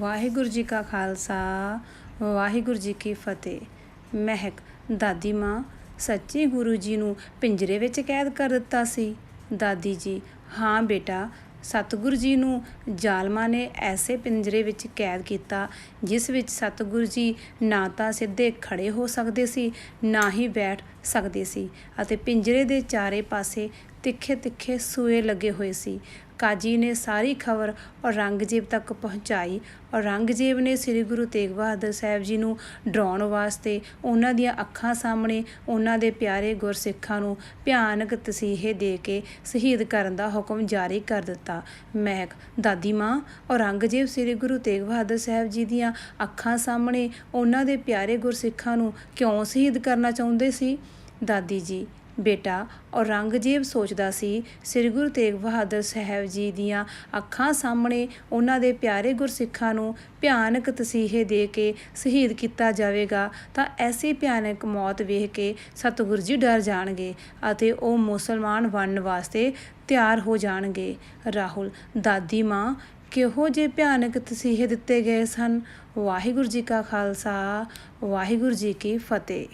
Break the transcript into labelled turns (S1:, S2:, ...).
S1: ਵਾਹਿਗੁਰੂ ਜੀ ਕਾ ਖਾਲਸਾ, ਵਾਹਿਗੁਰੂ ਜੀ ਕੀ ਫਤਿਹ। ਮਹਿਕ, ਦਾਦੀ ਮਾਂ, ਸੱਚੀ ਗੁਰੂ ਜੀ ਨੂੰ ਪਿੰਜਰੇ ਵਿੱਚ ਕੈਦ ਕਰ ਦਿੱਤਾ ਸੀ। ਦਾਦੀ ਜੀ, ਹਾਂ ਬੇਟਾ, ਸਤਿਗੁਰੂ ਜੀ ਨੂੰ ਜ਼ਾਲਮਾਂ ਨੇ ਐਸੇ ਪਿੰਜਰੇ ਵਿੱਚ ਕੈਦ ਕੀਤਾ, ਜਿਸ ਵਿੱਚ ਸਤਿਗੁਰੂ ਜੀ ਨਾ ਤਾਂ ਸਿੱਧੇ ਖੜੇ ਹੋ ਸਕਦੇ ਸੀ, ਨਾ ਹੀ ਬੈਠ ਸਕਦੇ ਸੀ ਅਤੇ ਪਿੰਜਰੇ ਦੇ ਚਾਰੇ ਪਾਸੇ ਤਿੱਖੇ ਤਿੱਖੇ ਸੂਏ ਲੱਗੇ ਹੋਏ ਸੀ। ਕਾਜੀ ਨੇ ਸਾਰੀ ਖਬਰ ਔਰੰਗਜ਼ੇਬ ਤੱਕ ਪਹੁੰਚਾਈ। ਔਰੰਗਜ਼ੇਬ ਨੇ ਸ੍ਰੀ ਗੁਰੂ ਤੇਗ ਬਹਾਦਰ ਸਾਹਿਬ ਜੀ ਨੂੰ ਡਰਾਉਣ ਵਾਸਤੇ ਉਹਨਾਂ ਦੀਆਂ ਅੱਖਾਂ ਸਾਹਮਣੇ ਉਹਨਾਂ ਦੇ ਪਿਆਰੇ ਗੁਰਸਿੱਖਾਂ ਨੂੰ ਭਿਆਨਕ ਤਸੀਹੇ ਦੇ ਕੇ ਸ਼ਹੀਦ ਕਰਨ ਦਾ ਹੁਕਮ ਜਾਰੀ ਕਰ ਦਿੱਤਾ। ਮਹਿਕ, ਦਾਦੀ ਮਾਂ, ਔਰੰਗਜ਼ੇਬ ਸ੍ਰੀ ਗੁਰੂ ਤੇਗ ਬਹਾਦਰ ਸਾਹਿਬ ਜੀ ਦੀਆਂ ਅੱਖਾਂ ਸਾਹਮਣੇ ਉਹਨਾਂ ਦੇ ਪਿਆਰੇ ਗੁਰਸਿੱਖਾਂ ਨੂੰ ਕਿਉਂ ਸ਼ਹੀਦ ਕਰਨਾ ਚਾਹੁੰਦੇ ਸੀ? ਦਾਦੀ ਜੀ ਬੇਟਾ ਔਰੰਗਜ਼ੇਬ ਸੋਚਦਾ ਸੀ, ਸ੍ਰੀ ਗੁਰੂ ਤੇਗ ਬਹਾਦਰ ਸਾਹਿਬ ਜੀ ਦੀਆਂ ਅੱਖਾਂ ਸਾਹਮਣੇ ਉਹਨਾਂ ਦੇ ਪਿਆਰੇ ਗੁਰਸਿੱਖਾਂ ਨੂੰ ਭਿਆਨਕ ਤਸੀਹੇ ਦੇ ਕੇ ਸ਼ਹੀਦ ਕੀਤਾ ਜਾਵੇਗਾ, ਤਾਂ ਐਸੀ ਭਿਆਨਕ ਮੌਤ ਵੇਖ ਕੇ ਸਤਿਗੁਰੂ ਜੀ ਡਰ ਜਾਣਗੇ ਅਤੇ ਉਹ ਮੁਸਲਮਾਨ ਬਣਨ ਵਾਸਤੇ ਤਿਆਰ ਹੋ ਜਾਣਗੇ। ਰਾਹੁਲ, ਦਾਦੀ ਮਾਂ, ਕਿਹੋ ਜਿਹੇ ਭਿਆਨਕ ਤਸੀਹੇ ਦਿੱਤੇ ਗਏ ਸਨ? ਵਾਹਿਗੁਰੂ ਜੀ ਕਾ ਖਾਲਸਾ, ਵਾਹਿਗੁਰੂ ਜੀ ਕੀ ਫਤਿਹ।